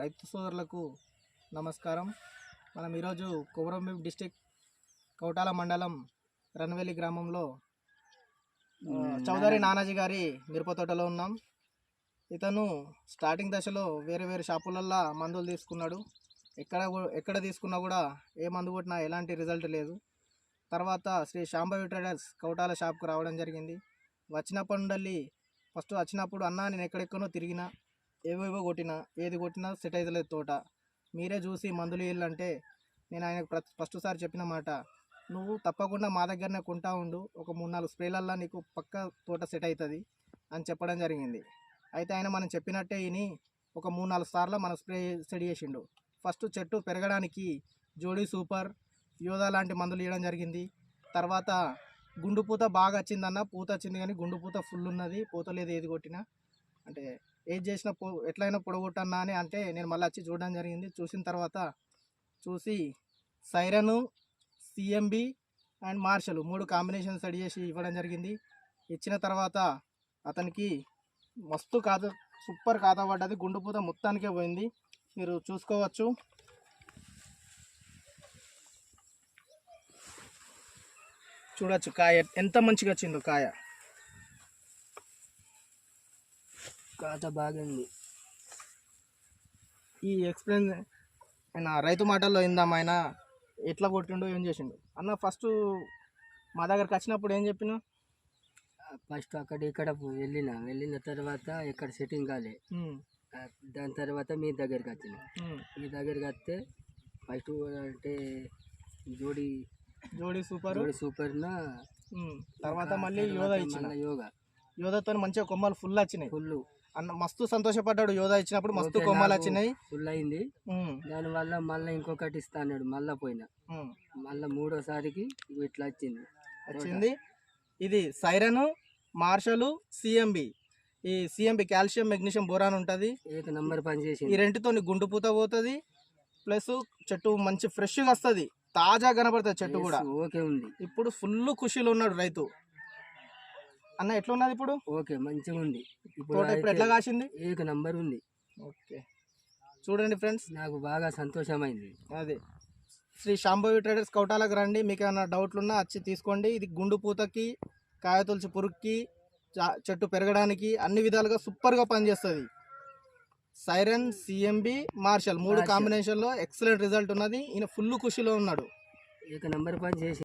రైతు సోదరులకు నమస్కారం. మనం ఈరోజు కొమరంభీం డిస్టిక్ కౌటాల మండలం రన్వెల్లి గ్రామంలో చౌదరి నానాజీ గారి మిరప తోటలో ఉన్నాం. ఇతను స్టార్టింగ్ దశలో వేరే వేరే షాపులల్లో మందులు తీసుకున్నాడు. ఎక్కడ ఎక్కడ తీసుకున్నా కూడా ఏ మందు కొట్టినా ఎలాంటి రిజల్ట్ లేదు. తర్వాత శ్రీ శాంభవి ట్రేడర్స్ కౌటాల షాప్కు రావడం జరిగింది. వచ్చినప్పటి నుండి ఫస్ట్ వచ్చినప్పుడు అన్న నేను ఎక్కడెక్కడో తిరిగినా ఏవేవో కొట్టినా ఏది కొట్టినా సెట్ అవుతలేదు తోట. మీరే చూసి మందులు ఇల్లంటే నేను ఆయనకు ప్ర ఫస్ట్ సారి చెప్పిన మాట. నువ్వు తప్పకుండా మా దగ్గరనే కొంటా ఉండు. ఒక మూడు నాలుగు స్ప్రేలల్లా నీకు పక్క తోట సెట్ అవుతుంది అని చెప్పడం జరిగింది. అయితే ఆయన మనం చెప్పినట్టే విని ఒక మూడు నాలుగు సార్లు మన స్ప్రే సెట్ చేసిండు. ఫస్ట్ చెట్టు పెరగడానికి జోడీ సూపర్ యోధా లాంటి మందులు ఇవ్వడం జరిగింది. తర్వాత గుండు పూత బాగా వచ్చిందన్న పూత వచ్చింది కానీ గుండు పూత ఫుల్ ఉన్నది. పూత లేదు ఏది కొట్టినా. అంటే ఏది చేసినా పో ఎట్లయినా పొడగొట్టన్నా అని అంటే నేను మళ్ళీ వచ్చి చూడడం జరిగింది. చూసిన తర్వాత చూసి siren C M B and Marshall మూడు కాంబినేషన్ స్టడీ చేసి ఇవ్వడం జరిగింది. ఇచ్చిన తర్వాత అతనికి మస్తు కాత సూపర్ కాత పడ్డది. గుండు మొత్తానికే పోయింది. మీరు చూసుకోవచ్చు. చూడొచ్చు కాయ ఎంత మంచిగా వచ్చిందో కాయ. కాత బాగుంది. ఈ ఎక్స్ప్లెయిన్ ఆయన రైతు మాటల్లో ఇందాం ఆయన. ఎట్లా కొట్టిండో ఏం చేసిండు. అన్న ఫస్ట్ మా దగ్గరకు వచ్చినప్పుడు ఏం చెప్పిన? ఫస్ట్ అక్కడ ఇక్కడ వెళ్ళిన. వెళ్ళిన తర్వాత ఇక్కడ సెట్టింగ్ కాలే దాని తర్వాత మీ దగ్గరికి వచ్చిన. మీ దగ్గరికి వస్తే ఫస్ట్ అంటే జోడి జోడి సూపర్. జోడి సూపర్న తర్వాత మళ్ళీ యోధా ఇచ్చిన. యోగా. యోధాతో మంచిగా కొమ్మలు ఫుల్ వచ్చినాయి. ఫుల్ అన్న మస్తు సంతోషపడ్డాడు యోధా ఇచ్చినప్పుడు మస్తు కొమ్మలు వచ్చినాయి. ఫుల్ అయింది. ఉమ్, దానివల్ల మళ్ళీ ఇంకొకటి ఇస్తా అన్నాడు మళ్ళీ పోయినా. మళ్ళీ మూడోసారికి ఇట్లా వచ్చింది. వచ్చింది. ఇది సైరన్ మార్షలు సిఎంబి. ఈ సిఎంబి కాల్షియం మెగ్నీషియం బోరాన్ ఉంటుంది. ఏక నంబర్ పని ఈ రెంటితో గుండు పూత పోతుంది. ప్లస్ చెట్టు మంచి ఫ్రెష్గా వస్తుంది. తాజా కనబడుతుంది చెట్టు కూడా. ఓకే ఉంది. ఇప్పుడు ఫుల్ ఖుషీలో ఉన్నాడు రైతు. అన్న ఎట్లా ఉన్నది ఇప్పుడు? ఓకే మంచిగా ఉంది ఇప్పుడు తోట ఇప్పుడు ఎట్లా కాసింది? ఏక నంబర్ ఉంది. ఓకే. చూడండి ఫ్రెండ్స్. నాకు బాగా సంతోషమైంది. అదే. శ్రీ శాంభవి ట్రేడర్స్ కౌటాలకు రండి. మీకు ఏమైనా డౌట్లు ఉన్నా వచ్చి తీసుకోండి. ఇది గుండు పూతకి కాయ తులసి పురుగుకి చా- చెట్టు పెరగడానికి అన్ని విధాలుగా సూపర్గా పనిచేస్తుంది. సైరన్ సిఎంబి మార్షల్ మూడు. కాంబినేషన్లో ఎక్సలెంట్ రిజల్ట్ ఉన్నది. ఈయన ఫుల్ ఖుషిలో ఉన్నాడు. ఏక నంబర్ పని చేసి